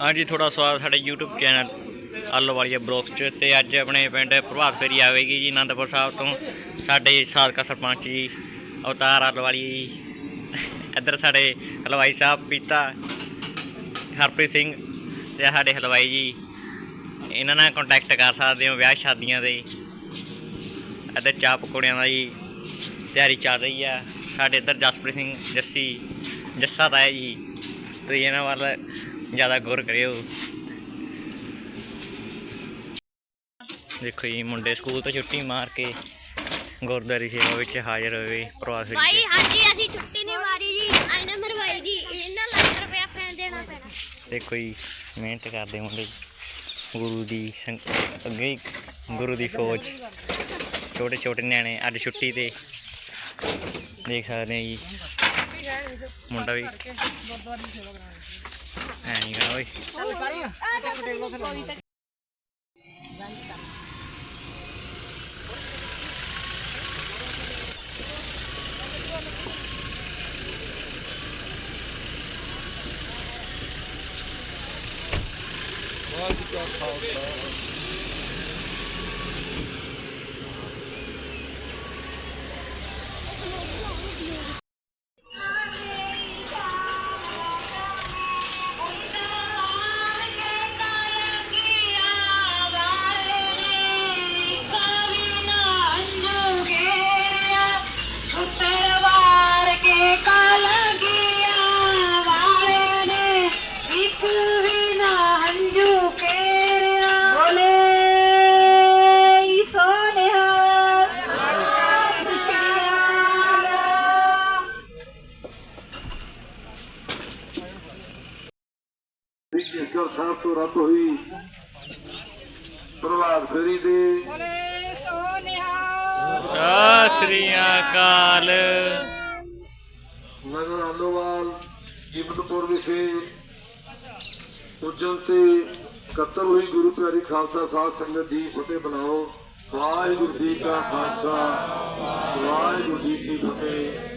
ਹਾਂਜੀ, ਤੁਹਾਡਾ ਸਵਾਗਤ ਸਾਡੇ YouTube ਚੈਨਲ ਆਲੋਵਾਲੀਆ ਬਲੌਗਸ 'ਚ ਤੇ ਅੱਜ ਆਪਣੇ ਪਿੰਡ ਪ੍ਰਭਾਤ ਫੇਰੀ ਆਵੇਗੀ ਜੀ ਆਨੰਦਪੁਰ ਸਾਹਿਬ ਤੋਂ। ਸਾਡੇ ਸਾਬਕਾ ਸਰਪੰਚ ਜੀ, ਅਵਤਾਰ ਆਲੋਵਾਲੀ ਜੀ, ਇੱਧਰ ਸਾਡੇ ਹਲਵਾਈ ਸਾਹਿਬ, ਪੀਤਾ ਹਰਪ੍ਰੀਤ ਸਿੰਘ ਤੇ ਸਾਡੇ ਹਲਵਾਈ ਜੀ। ਇਹਨਾਂ ਨਾਲ ਕੰਟੈਕਟ ਕਰ ਸਕਦੇ ਹੋ ਵਿਆਹ ਸ਼ਾਦੀਆਂ ਦੇ ਇੱਧਰ ਚਾਹ ਪਕੌੜਿਆਂ ਦਾ ਜੀ ਤਿਆਰੀ ਚੱਲ ਰਹੀ ਆ। ਸਾਡੇ ਇੱਧਰ ਜਸਪ੍ਰੀਤ ਸਿੰਘ ਜੱਸੀ, ਜੱਸਾ ਤਾਂ ਹੈ ਜੀ ਤੁਸੀਂ ਇਹਨਾਂ ਵੱਲ ਜ਼ਿਆਦਾ ਗੌਰ ਕਰਿਓ। ਦੇਖੋ ਜੀ ਮੁੰਡੇ ਸਕੂਲ ਤੋਂ ਛੁੱਟੀ ਮਾਰ ਕੇ ਗੁਰਦੁਆਰੇ ਸੇਵਾ ਵਿੱਚ ਹਾਜ਼ਰ ਹੋਏ ਪ੍ਰਵਾਸ ਭਾਈ ਵਿੱਚ ਹਾਂਜੀ ਅਸੀਂ ਛੁੱਟੀ ਨਹੀਂ ਮਾਰੀ ਜੀ ਆਇਨਾ ਮਰਵਾਈ ਜੀ। ਇਹਨਾਂ ਲੱਖ ਰੁਪਇਆ ਫੈਨ ਦੇਣਾ ਪੈਣਾ। ਦੇਖੋ ਜੀ ਮਿਹਨਤ ਕਰਦੇ ਮੁੰਡੇ। ਗੁਰੂ ਦੀ ਅੱਗੇ ਗੁਰੂ ਦੀ ਫੌਜ। ਛੋਟੇ ਛੋਟੇ ਨਿਆਣੇ ਅੱਜ ਛੁੱਟੀ ਤੇ ਦੇਖ ਸਕਦੇ ਹੋ ਜੀ। ਮੁੰਡਾ ਵੀ ਐ ਨਹੀਂ ਗਾ ਓਏ ਜੇਕਰ ਸਾਹਿਬ ਤੋਂ ਰੱਦ ਹੋਈ। ਪ੍ਰਭਾਤ ਫੇਰੀ ਦੇ ਸਤਿ ਸ੍ਰੀ ਅਕਾਲ। ਨਗਰ ਆਲੋਵਾਲ ਜੀਵਨਪੁਰ ਵਿਖੇ ਉਜਲ ਤੇ ਕਤਲ ਹੋਈ ਗੁਰੂ ਪਿਆਰੀ ਖਾਲਸਾ ਸਾਧ ਸੰਗਤ ਦੀ ਫਤਿਹ ਬੁਲਾਓ ਵਾਹਿਗੁਰੂ ਜੀ ਕਾ ਖਾਲਸਾ ਵਾਹਿਗੁਰੂ ਜੀ ਕੀ ਫਤਿਹ।